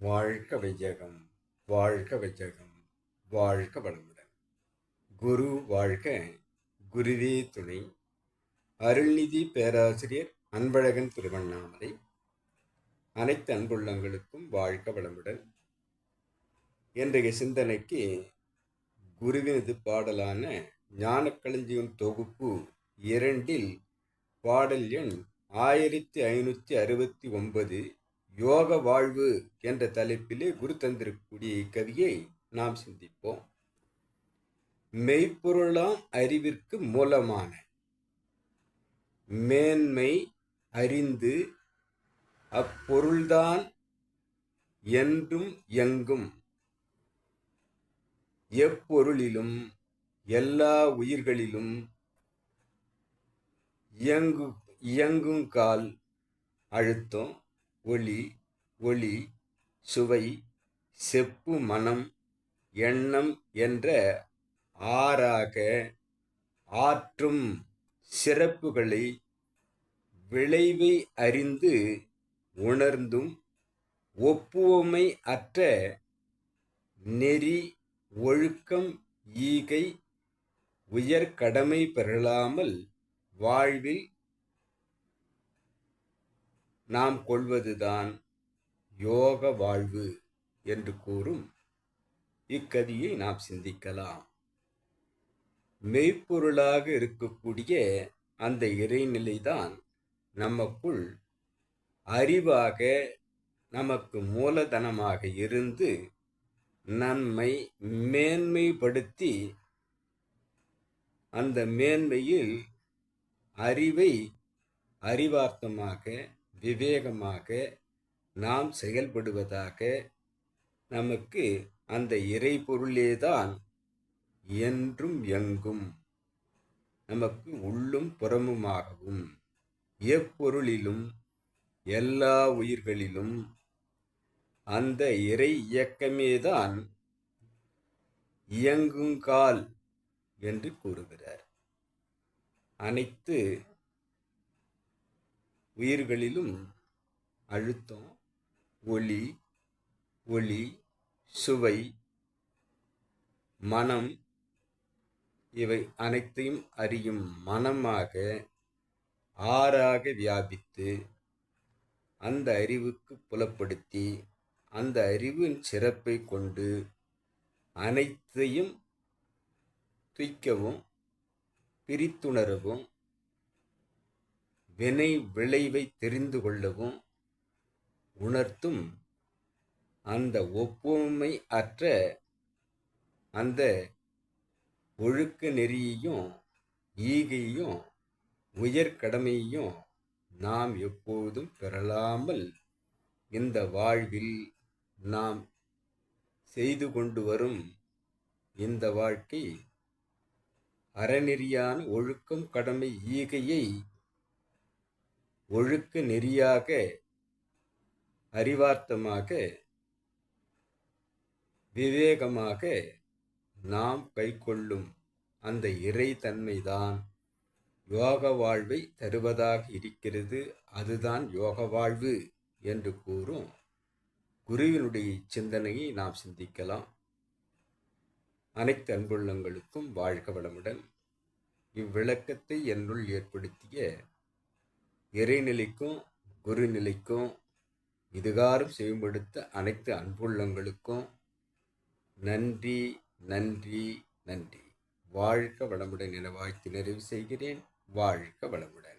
வாழ்க வையகம் வாழ்க வையகம் வாழ்க வளமுடன். குரு வாழ்க குருவே துணை. அருள்நிதி பேராசிரியர் அன்பழகன் திருவண்ணாமலை. அனைத்து அன்புள்ளங்களுக்கும் வாழ்க வளமுடன். இன்றைய சிந்தனைக்கு குருவினது பாடலான ஞானக்களஞ்சியம் தொகுப்பு இரண்டில் பாடல் எண் ஆயிரத்தி ஐநூற்றி அறுபத்தி ஒன்பது யோக வாழ்வு என்ற தலைப்பிலே குரு தந்திருக்கக்கூடிய இக்கவியை நாம் சிந்திப்போம். மெய்ப்பொருளாம் அறிவிற்கு மூலமான. மேன்மை அறிந்து அப்பொருள்தான் என்றும் எங்கும். எப்பொருளிலும் எல்லா உயிர்களிலும் இயங்கு கால் அழுத்தம். ஒளி ஒளி சுவை செப்பு மனம் எண்ணம் என்ற ஆறாக ஆற்றும் சிறப்புகளை விளைவை அறிந்து உணர்ந்தும் ஒப்புவமை அற்ற நெறி ஒழுக்கம் ஈகை உயர் கடமை பெறலாமல் வாழ்வில் நாம் கொள்வதுதான் யோக வாழ்வு என்று கூறும் இக்கதியை நாம் சிந்திக்கலாம். மெய்ப்பொருளாக இருக்கக்கூடிய அந்த இறைநிலைதான் நமக்குள் அறிவாக நமக்கு மூலதனமாக இருந்து நன்மை மேன்மைப்படுத்தி அந்த மேன்மையில் அறிவை அறிவார்த்தமாக விவேகமாக நாம் செயல்படுவதாக நமக்கு அந்த இறை பொருளேதான் என்றும் எங்கும் நமக்கு உள்ளும் புறமுமாகவும் எப்பொருளிலும் எல்லா உயிர்களிலும் அந்த இறை இயக்கமேதான் இயங்குங்கால் என்று கூறுகிறார். அனைத்து உயிர்களிலும் அழுத்தம் ஒளி ஒளி சுவை மனம் இவை அனைத்தையும் அறியும் மனமாக ஆறாக வியாபித்து அந்த அறிவுக்கு புலப்படுத்தி அந்த அறிவின் சிறப்பை கொண்டு அனைத்தையும் துய்க்கவும் பிரித்துணரவும் வினை விளைவை தெரிந்து கொள்ளவும் உணர்த்தும் அந்த ஒப்புமை அற்ற அந்த ஒழுக்க நெறியையும் ஈகையும் உயர் கடமையையும் நாம் எப்போதும் பெறலாமல் இந்த வாழ்வில் நாம் செய்து கொண்டு வரும் இந்த வாழ்க்கை அறநெறியான ஒழுக்கம் கடமை ஈகையை ஒழுக்க நெறியாக அறிவார்த்தமாக விவேகமாக நாம் கைக்கொள்ளும் அந்த இறைத்தன்மைதான் யோக வாழ்வை தருவதாக இருக்கிறது. அதுதான் யோக வாழ்வு என்று கூறும் குருவினுடைய சிந்தனையை நாம் சிந்திக்கலாம். அனைத்து அன்புள்ளங்களுக்கும் வாழ்க வளமுடன். இவ்விளக்கத்தை என்னுள் ஏற்படுத்திய இறைநிலைக்கும் குருநிலைக்கும் இதுகாரும் செய்யப்படுத்த அனைத்து அன்புள்ளங்களுக்கும் நன்றி நன்றி நன்றி. வாழ்க வளமுடன் என வாழ்த்து நிறைவு செய்கிறேன். வாழ்க வளமுடன்.